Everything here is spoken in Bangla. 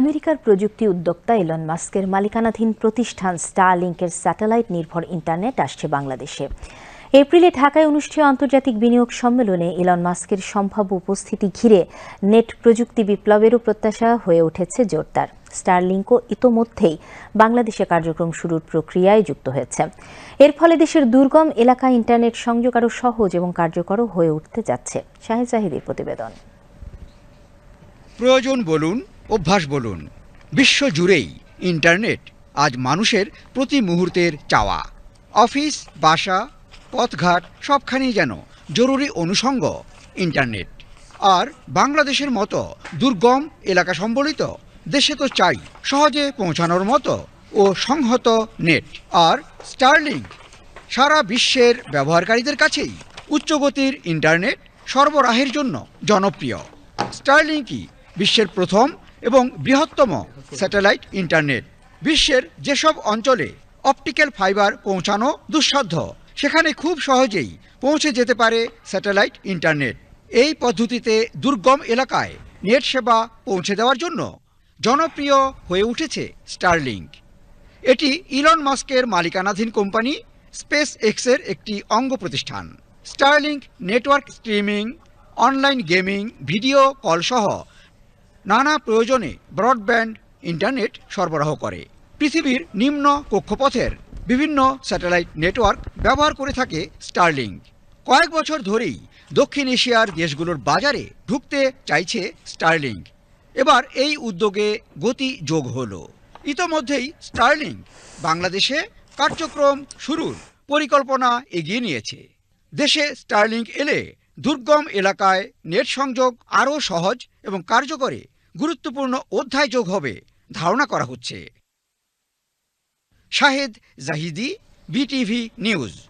আমেরিকার প্রযুক্তি উদ্যোক্তা এলন মাস্কের মালিকানাধীন প্রতিষ্ঠান স্টারলিংকের স্যাটেলাইট নির্ভর ইন্টারনেট আসছে বাংলাদেশে। এপ্রিলে ঢাকায় অনুষ্ঠেয় আন্তর্জাতিক বিনিয়োগ সম্মেলনে ইলন মাস্কের সম্ভাব্য উপস্থিতি ঘিরে নেট প্রযুক্তি বিপ্লবেরও প্রত্যাশা হয়ে উঠেছে জোরদার। স্টারলিংকও ইতোমধ্যেই বাংলাদেশে কার্যক্রম শুরুর প্রক্রিয়ায় যুক্ত হয়েছে। এর ফলে দেশের দুর্গম এলাকায় ইন্টারনেট সংযোগ আরও সহজ এবং কার্যকরও হয়ে উঠতে যাচ্ছে। প্রতিবেদন। প্রয়োজন বলুন অভ্যাস বলুন। বিশ্ব জুড়েই ইন্টারনেট আজ মানুষের প্রতি মুহূর্তের চাওয়া। অফিস, বাসা, পথঘাট সবখানেই যেন জরুরি অনুষঙ্গ ইন্টারনেট। আর বাংলাদেশের মতো দুর্গম এলাকা সম্বলিত দেশে তো চাই সহজে পৌঁছানোর মতো ও সংহত নেট। আর স্টারলিং সারা বিশ্বের ব্যবহারকারীদের কাছেই উচ্চগতির ইন্টারনেট সরবরাহের জন্য জনপ্রিয়। স্টারলিংকই বিশ্বের প্রথম এবং বৃহত্তম স্যাটেলাইট ইন্টারনেট। বিশ্বের যেসব অঞ্চলে অপটিক্যাল ফাইবার পৌঁছানো দুঃসাধ্য, সেখানে খুব সহজেই পৌঁছে যেতে পারে স্যাটেলাইট ইন্টারনেট। এই পদ্ধতিতে দুর্গম এলাকায় নেট সেবা পৌঁছে দেওয়ার জন্য জনপ্রিয় হয়ে উঠেছে স্টারলিংক। এটি ইলন মাস্কের মালিকানাধীন কোম্পানি স্পেস এক্সের একটি অঙ্গ প্রতিষ্ঠান। Starlink network streaming, online gaming, video call সহ নানা প্রয়োজনে ব্রডব্যান্ড, ইন্টারনেট সরবরাহ করে। পৃথিবীর নিম্ন কক্ষপথের বিভিন্ন স্যাটেলাইট নেটওয়ার্ক ব্যবহার করে থাকে স্টারলিংক। কয়েক বছর ধরেই দক্ষিণ এশিয়ার দেশগুলোর বাজারে ঢুকতে চাইছে স্টারলিংক। এবার এই উদ্যোগে গতি যোগ হলো। ইতোমধ্যেই স্টারলিংক বাংলাদেশে কার্যক্রম শুরুর পরিকল্পনা এগিয়ে নিয়েছে। দেশে স্টারলিংক এলে দুর্গম এলাকায় নেট সংযোগ আরও সহজ এবং কার্যকরে গুরুত্বপূর্ণ অধ্যায় যোগ হবে ধারণা করা হচ্ছে। শাহেদ জাহিদি বিটিভি নিউজ।